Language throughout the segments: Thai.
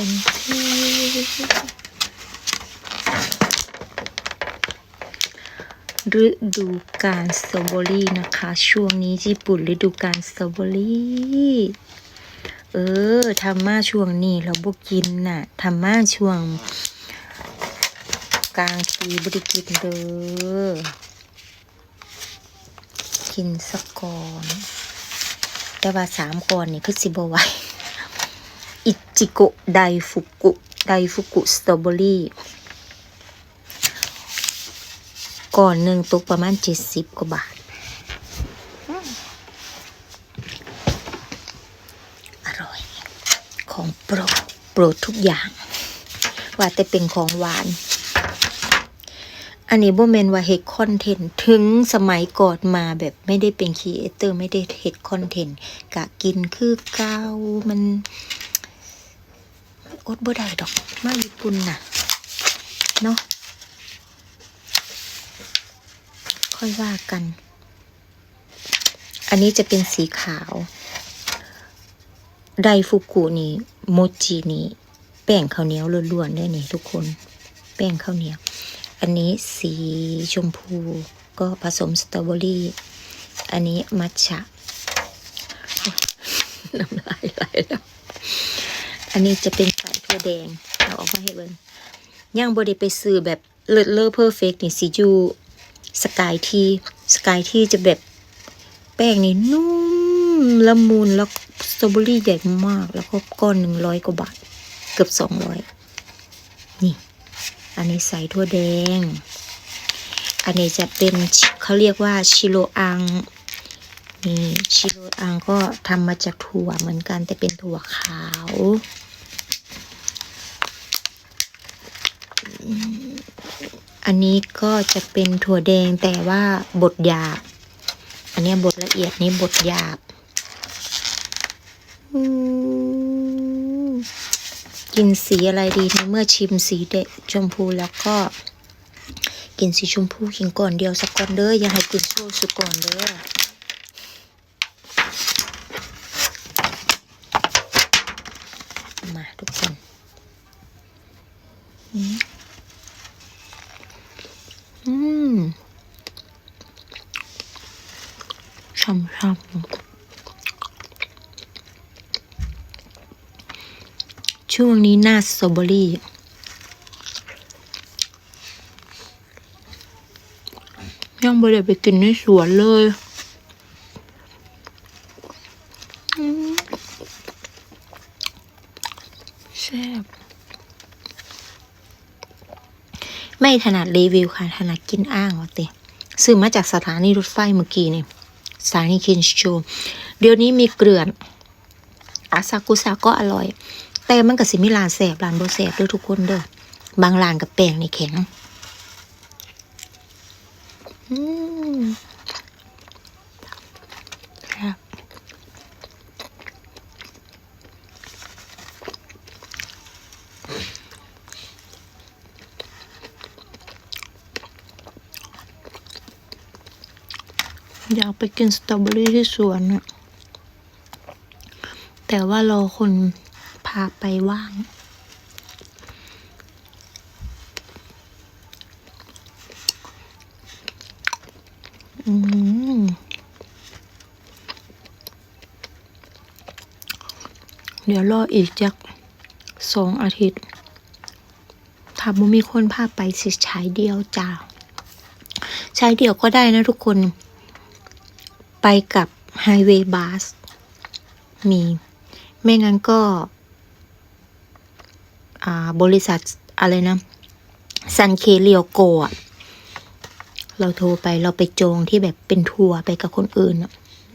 ันทีฤดูกาลสตรอเบอรี่นะคะ ช่วงนี้ญี่ปุ่นฤดูกาลสตรอเบอรี่เออทำมาช่วงนี้เราบกินน่ะทำมาช่วง กลางปีบริกินเด้อกินสักก่อน แต่ว่าสามก่อนนี่คือสิบไหว อิจิโกไดฟุกุไดฟุกุสตรอเบอรี่ก่อนหนึ่งตกประมาณเจ็ดสิบกว่าบาท อร่อย ของโปรดโปรดทุกอย่าง ว่าแต่เป็นของหวาน อันนี้บ่แมนว่าเฮดคอนเทนต์ถึงสมัยก่อนมาแบบไม่ได้เป็นครีเอเตอร์ไม่ได้เฮดคอนเทนต์กะกินคือเก้ามัน อดบ่ได้ดอก มาญี่ปุ่นน่ะ เนาะค่อยว่ากัน อันนี้จะเป็นสีขาว ไดฟุกุนี่โมจินี่แป้งข้าวเหนียวล้วนๆด้วยนี่ทุกคน แป้งข้าวเหนียว อันนี้สีชมพูก็ผสมสตรอเบอรี่ อันนี้มัทฉะน้ำลายไหลแล้ว อันนี้จะเป็นใส่ถั่วแดงเอาออกมาให้เบิ่งย่างบไดไปซื้อแบบเลิศเลอเพอร์เฟกนี่สีจูสกายทีสกายทีจะแบบแป้งนี่นุ่มละมุนแล้วสตรอเบอรี่ใหญ่มาก แล้วก็ก้อนหนึ่งร้อยกว่าบาท เกือบสองร้อยนี่ อันนี้ใส่ถั่วแดง อันนี้จะเป็นเขาเรียกว่าชิโรอังนี่ชิโรอังก็ทำมาจากถั่วเหมือนกันแต่เป็นถั่วขาวอืม อันนี้ก็จะเป็นถั่วแดงแต่ว่าบดหยาบ อันนี้บดละเอียดนี้บดหยาบกินสีอะไรดีในเมื่อชิมสีเดะชมพูแล้วก็ กินสีชมพูกินก่อนเดียวสักก่อนเด้ออย่าให้กินโซ่สุก่อนเด้อมาทุกคนอืมอืม ช่ำๆช่วงนี้หน้าสตรอเบอรี่ยังไม่ได้ไปกินในสวนเลยแซ่บไม่ถนัดรีวิวค่ะ ถนัดกินอ้างว่ะเตซื้อมาจากสถานีรถไฟเมื่อกี้เนี่ย สถานีคินชู เดี๋ยวนี้มีเกลื่อนอาซากุสะก็อร่อย แต่มันกับสิมิลานแสบร้านโบแสบด้วยทุกคนเด้อบางร้านกับแป้งนี่แข็ง อืม อยากไปกินสตรอเบอรี่ที่สวนอะแต่ว่ารอคนพาไปว่าง อืมเดี๋ยวรออีกจักสองอาทิตย์ ถ้าบ่มีคนพาไปสิใช้เดียวจ้า ใช้เดียวก็ได้นะทุกคน ไปกับไฮเวย์บัสมี ไม่งั้นก็อ่าบริษัทอะไรนะซันเคเรียวโกะเราโทรไปเราไปจองที่แบบเป็นทัวร์ไปกับคนอื่น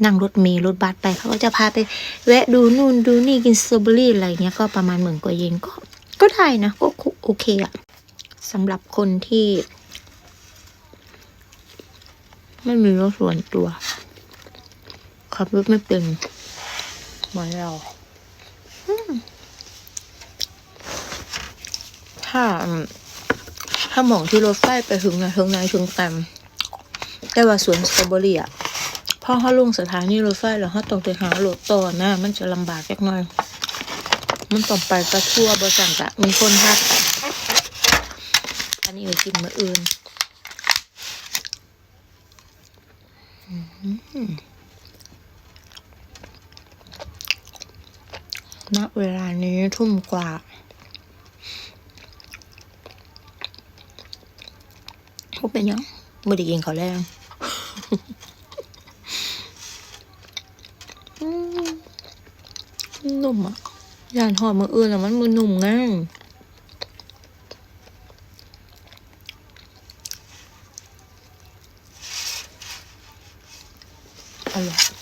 นั่งรถเมล์รถบัสไปเขาก็จะพาไป แวะดูนู่นดูนี่กินสตรอเบอรี่อะไรเงี้ยก็ประมาณหมื่นกว่าเยนก็ก็ได้นะก็โอเคอะสำหรับคนที่ ไม่มีรถส่วนตัว ขับรถไม่เป็นเหมือนเราถ้าอืมถ้าหมองที่รถไฟไปถึงนะถึงไหนถึงกันแต่ว่าสวนสตรอเบอรี่อะพอเขาลงสถานีรถไฟแล้วเขาต้องไปหารถต่อนะ มันจะลำบากจักหน่อย มันต้องไปกระทั่วบสั่งกะมีคนทักไปอันนี้ไปกินมื้ออื่น อืม ณเวลานี้ทุ่มกว่าพวกเป็นยังไม่ได้กินข้าแรงนุ่มอะยานหอดมืออื่นแล้วมันมือนุ่มง่ายอร่อย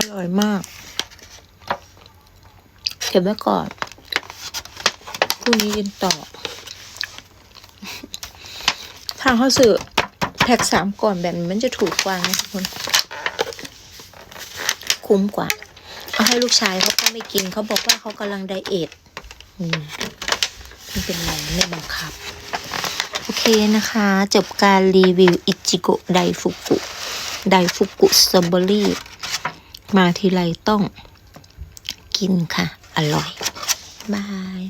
อร่อยมาก เก็บไว้ก่อนพรุ่งนี้กินต่อ ทางเขาสื่อแพ็กสามก่อนแบบนี้มันจะถูกกว่านะทุกคน คุ้มกว่า เอาให้ลูกชายเขาก็ไม่กินเขาบอกว่าเขากำลังไดเอทอืมไม่เป็นไรไม่บังคับ โอเคนะคะ จบการรีวิว อิจิโกะไดฟุกุไดฟุกุสตรอเบอรี่ มาทีไรต้องกินค่ะ อร่อย บาย